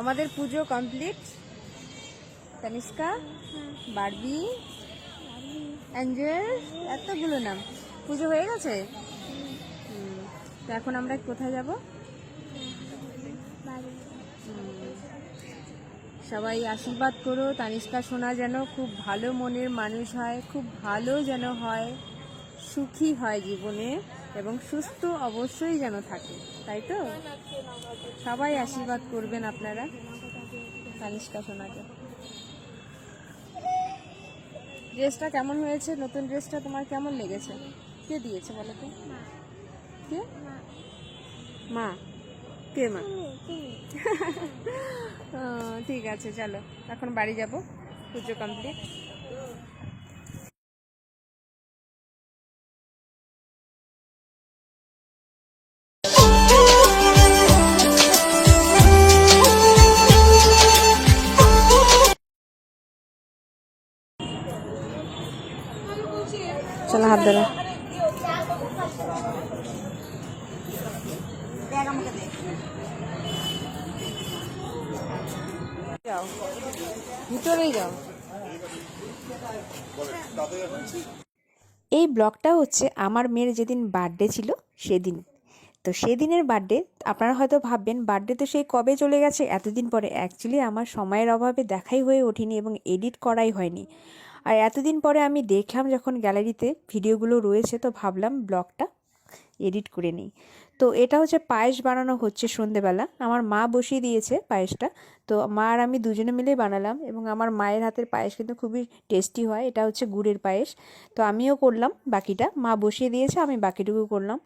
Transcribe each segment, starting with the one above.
আমাদের পুজো complete Tanishka, Barbie, Angel, এতগুলো নাম। পুজো হয়ে গেছে। তো এখন আমরা কোথায় যাব? সবাই আশীর্বাদ করো, তানিষ্কা সোনা যেন খুব ভালো মনের মানুষ হয়, খুব ভালো যেন হয়, সুখী হয় জীবনে। এবং সুস্থ অবশ্যই যেন থাকে তাই তো? সবাই আশীর্বাদ করবেন আপনারা। তানিষ্কা সোনাকে। ড্রেসটা কেমন হয়েছে? নতুন ড্রেসটা তোমার কেমন লেগেছে? কে দিয়েছে বলো তো? কে? মা। কে মা? ঠিক আছে চলো। এখন বাড়ি যাব। পুজো কমপ্লিট চলো হাত ধরো। যাও। ভিতরেই যাও। এই ব্লগটা হচ্ছে আমার মেয়ের যেদিন বার্থডে ছিল সেদিন। তো সেদিনের বার্থডে আপনারা হয়তো ভাববেন বার্থডে তো সেই কবে চলে গেছে? এতদিন পরে। অ্যাকচুয়ালি আমার সময়ের অভাবে দেখাই হয়ে ওঠেনি এবং এডিট করাই হয়নি। আর এতদিন পরে আমি দেখলাম যখন গ্যালারিতে ভিডিওগুলো রয়েছে, তো ভাবলাম ব্লগটা এডিট করে নিই। তো এটা হচ্ছে পায়েস বানানো হচ্ছে সন্ধেবেলা। আমার মা বসিয়ে দিয়েছে পায়েসটা। তো মা আর আমি দুজনে মিলেই বানালাম এবং আমার মায়ের হাতের পায়েস কিন্তু খুবই টেস্টি হয়। এটা হচ্ছে গুড়ের পায়েস। তো আমিও করলাম বাকিটা। মা বসিয়ে দিয়েছে, আমি বাকিটুকু করলাম।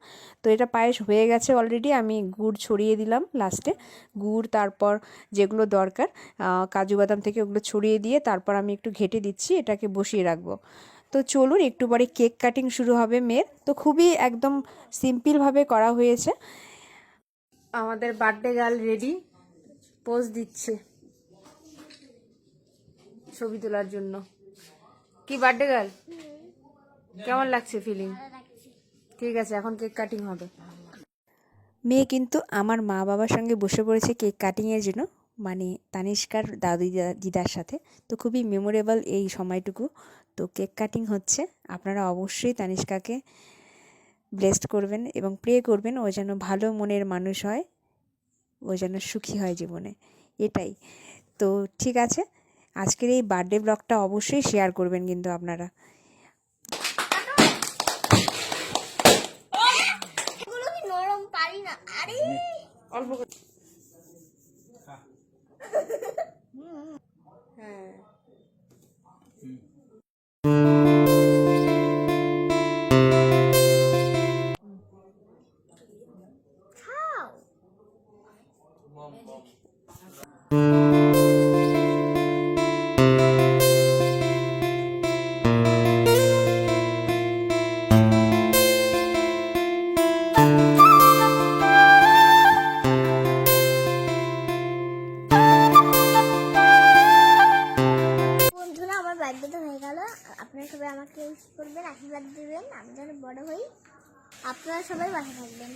তো এটা পায়েস হয়ে গেছে অলরেডি আমি গুড় ছড়িয়ে দিলাম লাস্টে গুড়, তারপর যেগুলো দরকার কাজু বাদাম থেকে ওগুলো ছড়িয়ে দিয়ে তারপর আমি একটু ঘেটে দিচ্ছি। এটাকে বসিয়ে রাখব। তো চলুন একটু পরে কেক কাটিং শুরু হবে মেয়ের। তো খুবই একদম সিম্পলভাবে করা হয়েছে। আমাদের বার্থডে গার্ল রেডি পোজ দিচ্ছে ছবি তোলার জন্য। কি বার্থডে গার্ল? কেমন লাগছে ফিলিং ঠিক আছে এখন কেক কাটিং হবে। মেয়ে কিন্তু আমার মা বাবার সঙ্গে বসে পড়েছে কেক কাটিংয়ের জন্য। মানে তানিষ্কার দাদু দিদা- দিদার সাথে। তো খুবই মেমোরেবল এই সময়টুকু। তো কেক কাটিং হচ্ছে। আপনারা অবশ্যই তানিষ্কাকে ব্লেসড করবেন এবং প্রে করবেন ও যেন ভালো মনের মানুষ হয় ও যেন সুখী হয় জীবনে। এটাই। তো ঠিক আছে। আজকের এই বার্থডে ব্লগটা অবশ্যই শেয়ার করবেন কিন্তু আপনারা। অল্প Cow. সবাই আমাকে ইউজ করবেন আশীর্বাদ দেবেন আমি যেন বড় হই। আপনারা সবাই বাসা থাকবেন।